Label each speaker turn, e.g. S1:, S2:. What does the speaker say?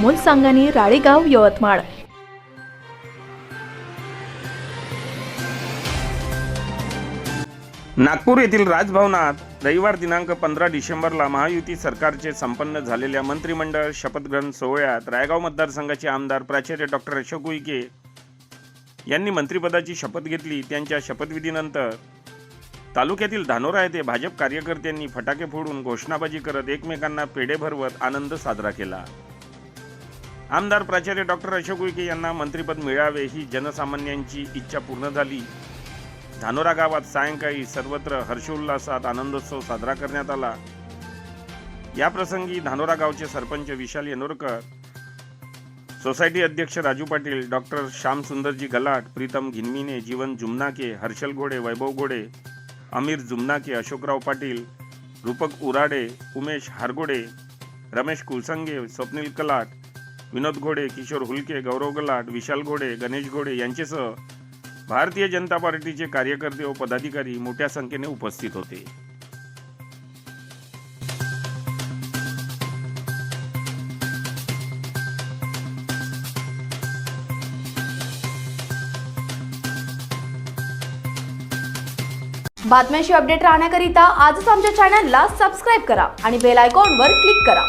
S1: अमोल सांगानी राळेगाव यवतमाळ.
S2: नागपूर येथील राजभवनात रविवार दिनांक पंधरा डिसेंबरला महायुती सरकारचे संपन्न झालेल्या मंत्रिमंडळ शपथग्रहण सोहळ्यात रायगाव मतदारसंघाचे आमदार प्राचार्य डॉक्टर अशोक उईके यांनी मंत्रिपदाची शपथ घेतली. त्यांच्या शपथविधीनंतर तालुक्यातील धानोरा येथे भाजप कार्यकर्त्यांनी फटाके फोडून घोषणाबाजी करत एकमेकांना पेढे भरवत आनंद साजरा केला. आमदार प्राचार्य डॉक्टर अशोक उईके यांना मंत्रिपद मिळावे ही जनसामान्यांची इच्छा पूर्ण झाली. धानोरा गावात सायंकाळी सर्वत्र हर्षोल्लासात आनंदोत्सव साजरा करण्यात आला. या प्रसंगी धानोरा गावचे सरपंच विशाल येनोरकर सोसायटी अध्यक्ष राजू पाटील डॉक्टर श्यामसुंदरजी गलाट प्रीतम घिनमिने जीवन जुमनाके हर्षल घोडे वैभव घोडे अमीर जुमनाके अशोकराव पाटील रूपक उराडे उमेश हारगोडे रमेश कुलसंगे स्वप्नील कलाट विनोद घोडे किशोर हुलके गौरव गलाट विशाल घोडे गणेश घोडे यांच्यासह भारतीय जनता पार्टीचे कार्यकर्ते व पदाधिकारी मोठ्या संख्येने उपस्थित होते.
S3: बातम्यांशी अपडेट राहण्याकरिता आजच आमच्या चॅनलला सबस्क्राईब करा आणि बेल आयकॉनवर क्लिक करा.